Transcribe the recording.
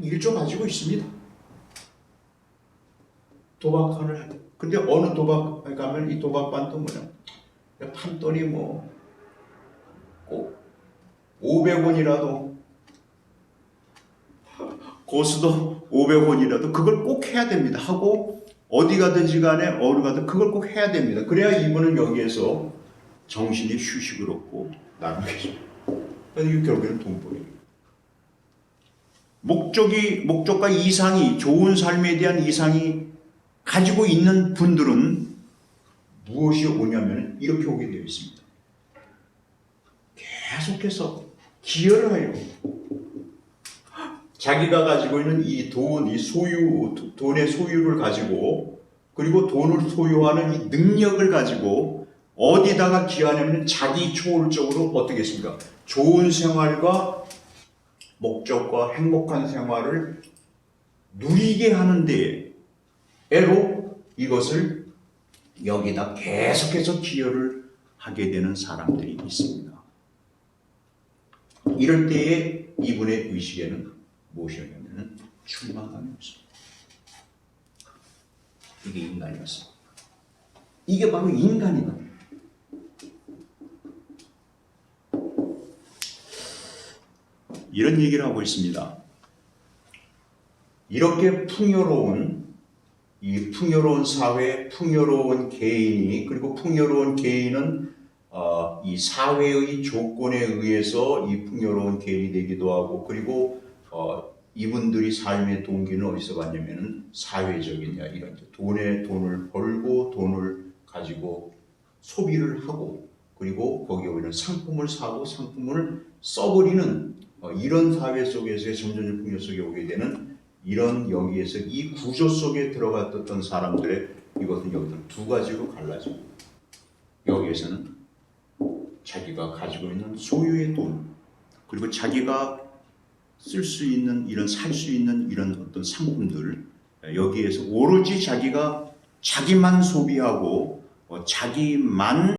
한 1조 가지고 있습니다. 도박판을 할 때. 근데 어느 도박에 가면 이 도박반도 뭐냐? 판돈이 뭐, 꼭 500원이라도, 고수도 500원이라도 그걸 꼭 해야 됩니다. 하고, 어디 가든지 간에 어느 가든 그걸 꼭 해야 됩니다. 그래야 이분은 여기에서 정신이 휴식을 얻고 이게 결국에는 돈벌이. 목적이 목적과 이상이 좋은 삶에 대한 이상이 가지고 있는 분들은 무엇이 오냐면 이렇게 오게 되어 있습니다. 계속해서 기여를 하려고 자기가 가지고 있는 이 돈, 이 소유, 도- 돈의 소유를 가지고 그리고 돈을 소유하는 이 능력을 가지고 어디다가 기여하냐면 자기 초월적으로 어떻게 했습니까? 좋은 생활과 목적과 행복한 생활을 누리게 하는데 애로 이것을 여기다 계속해서 기여를 하게 되는 사람들이 있습니다. 이럴 때에 이분의 의식에는 무엇이었냐면 충만감이었습니다. 이게 인간이었습니다. 이게 바로 인간이다. 이런 얘기를 하고 있습니다. 이렇게 풍요로운 이 풍요로운 사회, 풍요로운 개인이 그리고 풍요로운 개인은 어, 이 사회의 조건에 의해서 이 풍요로운 개인이 되기도 하고 그리고 어, 이분들이 삶의 동기는 어디서 왔냐면은 사회적이냐 이런 돈에 돈을 벌고 돈을 가지고 소비를 하고 그리고 거기에 오는 상품을 사고 상품을 써버리는 어, 이런 사회 속에서 점점 풍요 속에 오게 되는 이런 여기에서 이 구조 속에 들어갔던 사람들의 이것은 여기는 두 가지로 갈라지고 여기에서는 자기가 가지고 있는 소유의 돈 그리고 자기가 쓸 수 있는 이런 살 수 있는 이런 어떤 상품들 여기에서 오로지 자기가 자기만 소비하고 어, 자기만